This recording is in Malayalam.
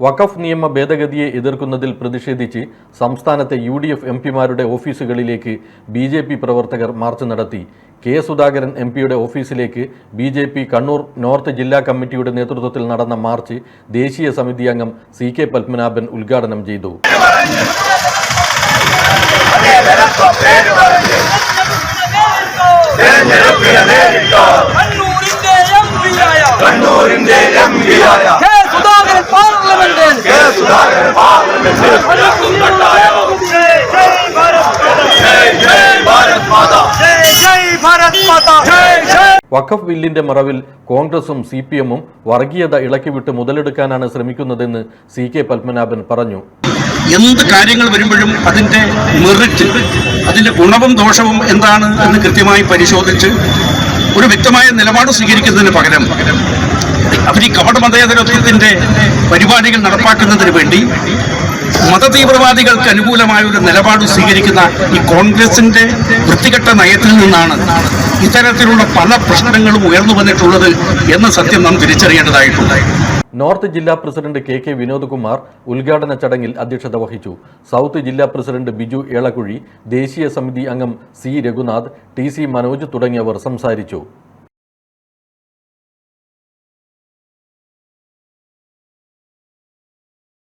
വഖഫ് നിയമ ഭേദഗതിയെ എതിർക്കുന്നതിൽ പ്രതിഷേധിച്ച് സംസ്ഥാനത്തെ യു ഡി എഫ് എം പിമാരുടെ ഓഫീസുകളിലേക്ക് ബി ജെ പി പ്രവർത്തകർ മാർച്ച് നടത്തി. കെ സുധാകരൻ എം പിയുടെ ഓഫീസിലേക്ക് B J P Kannur north ജില്ലാ കമ്മിറ്റിയുടെ നേതൃത്വത്തിൽ നടന്ന മാർച്ച് ദേശീയ സമിതി അംഗം സി കെ പത്മനാഭൻ ഉദ്ഘാടനം ചെയ്തു. വഖഫ് ബില്ലിന്റെ മറവിൽ കോൺഗ്രസും സി പി എമ്മും വർഗീയത ഇളക്കിവിട്ട് മുതലെടുക്കാനാണ് ശ്രമിക്കുന്നതെന്ന് സി കെ പത്മനാഭൻ പറഞ്ഞു. എന്ത് കാര്യങ്ങൾ വരുമ്പോഴും അതിന്റെ മെറിറ്റ് അതിന്റെ ഗുണവും ദോഷവും എന്താണ് എന്ന് കൃത്യമായി പരിശോധിച്ച് ഒരു വ്യക്തമായ നിലപാട് സ്വീകരിക്കുന്നതിന് പകരം കപട മതേതരത്വത്തിന്റെ പരിപാടികൾ നടപ്പാക്കുന്നതിന് വേണ്ടി മതതീവ്രവാദികൾക്ക് അനുകൂലമായ ഒരു നിലപാട് സ്വീകരിക്കുന്ന ഈ കോൺഗ്രസിന്റെ വൃത്തികെട്ട നയത്തിൽ നിന്നാണ് ഇത്തരത്തിലുള്ള പല പ്രശ്നങ്ങളും ഉയർന്നു വന്നിട്ടുള്ളത് എന്ന സത്യം നാം തിരിച്ചറിയേണ്ടതായിട്ടുണ്ട്. നോർത്ത് ജില്ലാ പ്രസിഡന്റ് കെ കെ വിനോദ്കുമാർ ഉദ്ഘാടന ചടങ്ങിൽ അധ്യക്ഷത വഹിച്ചു. സൗത്ത് ജില്ലാ പ്രസിഡന്റ് ബിജു ഏളക്കുഴി ദേശീയ സമിതി അംഗം C Raghunath T C Manoj തുടങ്ങിയവർ സംസാരിച്ചു.